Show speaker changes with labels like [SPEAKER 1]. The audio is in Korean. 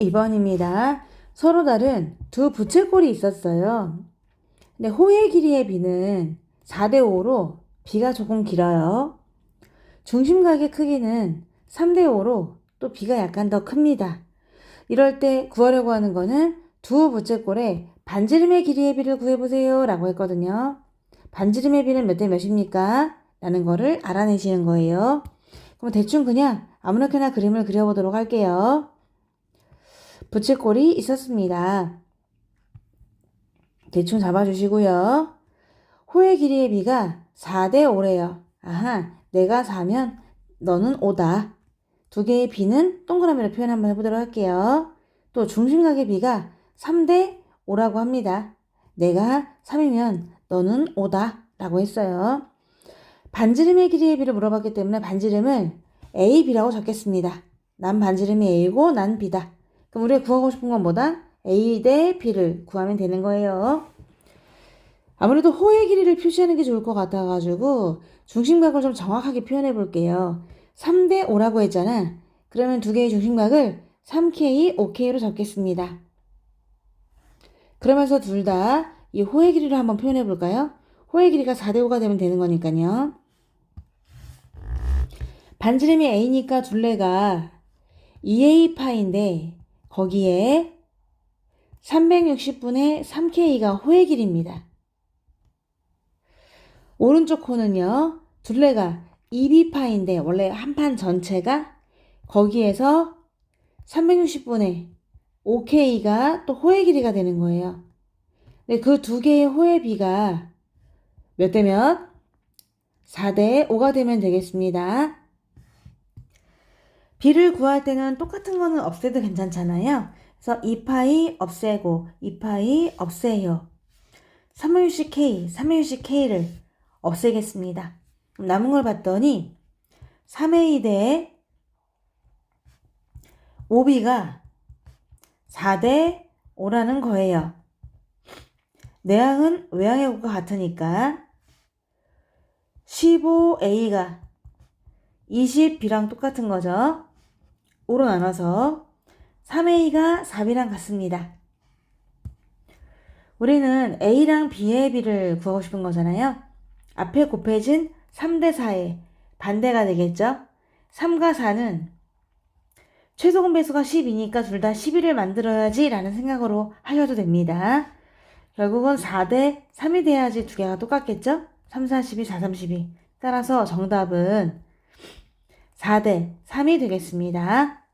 [SPEAKER 1] 2번입니다. 서로 다른 두 부채꼴이 있었어요. 근데 호의 길이의 비는 4대 5로 비가 조금 길어요. 중심각의 크기는 3대 5로 또 비가 약간 더 큽니다. 이럴 때 구하려고 하는 거는 두 부채꼴의 반지름의 길이의 비를 구해보세요 라고 했거든요. 반지름의 비는 몇 대 몇입니까? 라는 거를 알아내시는 거예요. 그럼 대충 그냥 아무렇게나 그림을 그려보도록 할게요. 부채꼴이 있었습니다. 대충 잡아주시고요. 호의 길이의 비가 4대 5래요. 아하, 내가 4면 너는 5다. 두 개의 비는 동그라미로 표현 한번 해보도록 할게요. 또 중심각의 비가 3대 5라고 합니다. 내가 3이면 너는 5다. 라고 했어요. 반지름의 길이의 비를 물어봤기 때문에 반지름을 A, B라고 적겠습니다. 난 반지름이 A고 난 B다. 그럼 우리가 구하고 싶은 건 뭐다? A 대 B를 구하면 되는 거예요. 아무래도 호의 길이를 표시하는 게 좋을 것 같아가지고 중심각을 좀 정확하게 표현해 볼게요. 3대 5라고 했잖아. 그러면 두 개의 중심각을 3K, 5K로 적겠습니다. 그러면서 둘 다 이 호의 길이를 한번 표현해 볼까요? 호의 길이가 4대 5가 되면 되는 거니까요. 반지름이 A니까 둘레가 2A파인데 거기에 360분의 3K가 호의 길이입니다. 오른쪽 코는요. 둘레가 2B파인데 원래 한 판 전체가 거기에서 360분의 5K가 또 호의 길이가 되는 거예요. 근데 그 두 개의 호의 비가 몇 대 몇? 4대 5가 되면 되겠습니다. 비를 구할 때는 똑같은 거는 없애도 괜찮잖아요. 그래서 2파이 없애고 2파이 없애요. 360 K, 360 K를 없애겠습니다. 남은 걸 봤더니 3A 대 5B가 4대 5라는 거예요. 내항은 외항의 곱과 같으니까 15A가 20B랑 똑같은 거죠. 5로 나눠서 3A가 4B랑 같습니다. 우리는 A랑 B의 B를 구하고 싶은 거잖아요. 앞에 곱해진 3대 4의 반대가 되겠죠. 3과 4는 최소금 배수가 10이니까 둘 다 11을 만들어야지 라는 생각으로 하셔도 됩니다. 결국은 4대 3이 돼야지 두 개가 똑같겠죠? 3, 4, 12, 4, 3, 12. 따라서 정답은 4대 3이 되겠습니다.